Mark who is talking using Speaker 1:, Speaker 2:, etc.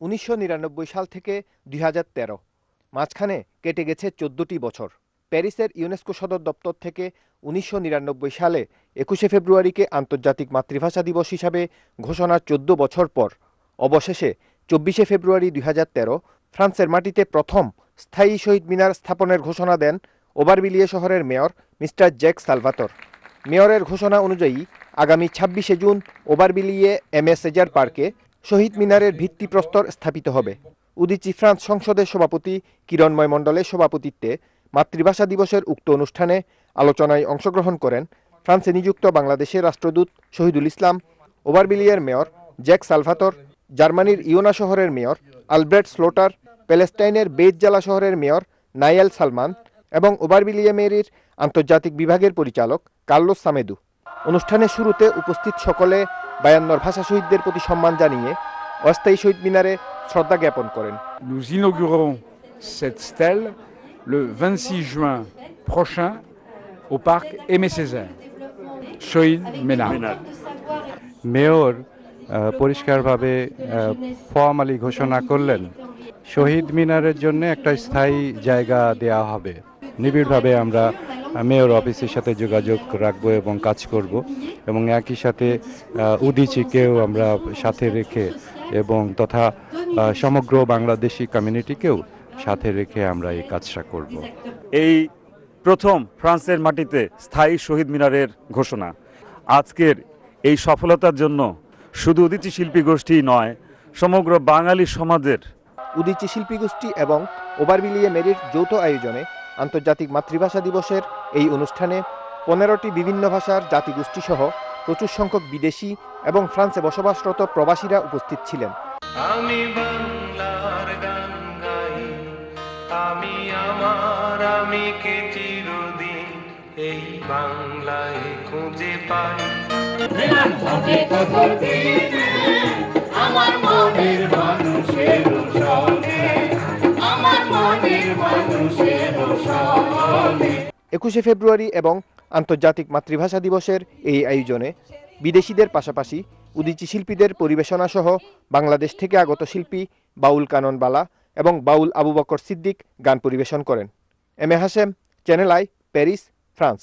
Speaker 1: উনিশশো নিরানব্বই সাল থেকে দুই হাজার তেরো। মাঝখানে কেটে গেছে চোদ্দটি বছর। প্যারিসের ইউনেস্কো সদর দপ্তর থেকে উনিশশো নিরানব্বই সালে একুশে ফেব্রুয়ারিকে আন্তর্জাতিক মাতৃভাষা দিবস হিসাবে ঘোষণার চোদ্দ বছর পর, অবশেষে চব্বিশে ফেব্রুয়ারি দুই হাজার তেরো ফ্রান্সের মাটিতে প্রথম স্থায়ী শহীদ মিনার স্থাপনের ঘোষণা দেন ওবারবিলিয়ে শহরের মেয়র মিস্টার জ্যাক সালভাতর। মেয়রের ঘোষণা অনুযায়ী আগামী ছাব্বিশে জুন ওবারবিলিয়ে এম এ সেজার পার্কে শহীদ মিনারের ভিত্তিপ্রস্তর স্থাপিত হবে। উদিচি ফ্রান্স সংসদের সভাপতি কিরণময় মণ্ডলের সভাপতিত্বে মাতৃভাষা দিবসের উক্ত অনুষ্ঠানে আলোচনায় অংশগ্রহণ করেন ফ্রান্সে নিযুক্ত বাংলাদেশের রাষ্ট্রদূত শহীদুল ইসলাম, ওভারবিলিয়ার মেয়র জ্যাক সালভাতর, জার্মানির ইয়োনা শহরের মেয়র আলব্রেট স্লোটার, প্যালেস্টাইনের বেইত জেলা শহরের মেয়র নাইয়েল সালমান এবং ওভারবিলিয়া মেরির আন্তর্জাতিক বিভাগের পরিচালক কার্লোস সামেদু। অনুষ্ঠানের শুরুতে উপস্থিত সকলে বায়ান্নর ভাষা শহীদদের প্রতি সম্মান জানিয়ে অস্থায়ী শহীদ মিনারে শ্রদ্ধা জ্ঞাপন করেন
Speaker 2: Nous inaugurons cette stèle le 26 juin prochain au parc Aimé Césaire. Shoïd Ménard.
Speaker 3: Mayor পরিষ্কারভাবে ফর্মালি ঘোষণা করলেন শহীদ মিনারের জন্য একটা স্থায়ী জায়গা দেয়া হবে নিবিড়ভাবে আমরা মেয়র অফিসের সাথে যোগাযোগ রাখব এবং কাজ করব। এবং একই সাথে উদীচীকেও আমরা সাথে রেখে এবং তথা সমগ্র বাংলাদেশি কমিউনিটিকেও সাথে রেখে আমরা এই কাজটা করব।
Speaker 4: এই প্রথম ফ্রান্সের মাটিতে স্থায়ী শহীদ মিনারের ঘোষণা। আজকের এই সফলতার জন্য শুধু উদিচি শিল্পী গোষ্ঠী নয় সমগ্র বাঙালি সমাজের
Speaker 1: উদিচি শিল্পী গোষ্ঠী এবং ওভারবিলিয়ে মেরির যৌথ আয়োজনে আন্তর্জাতিক মাতৃভাষা দিবসের এই অনুষ্ঠানে পনেরোটি বিভিন্ন ভাষার জাতিগোষ্ঠী সহ প্রচুর সংখ্যক বিদেশি এবং ফ্রান্সে বসবাসরত প্রবাসীরা উপস্থিত ছিলেন।
Speaker 5: আমি বাংলার গান গাই আমি আমার আমি কে চিরদিন এই বাংলায় খুঁজে পাই।
Speaker 1: একুশে ফেব্রুয়ারি এবং আন্তর্জাতিক মাতৃভাষা দিবসের এই আয়োজনে বিদেশিদের পাশাপাশি উদিচি শিল্পীদের পরিবেশনা সহ বাংলাদেশ থেকে আগত শিল্পী বাউল কানন বালা এবং বাউল আবু বকর সিদ্দিক গান পরিবেশন করেন। M A Hashem channel I Paris France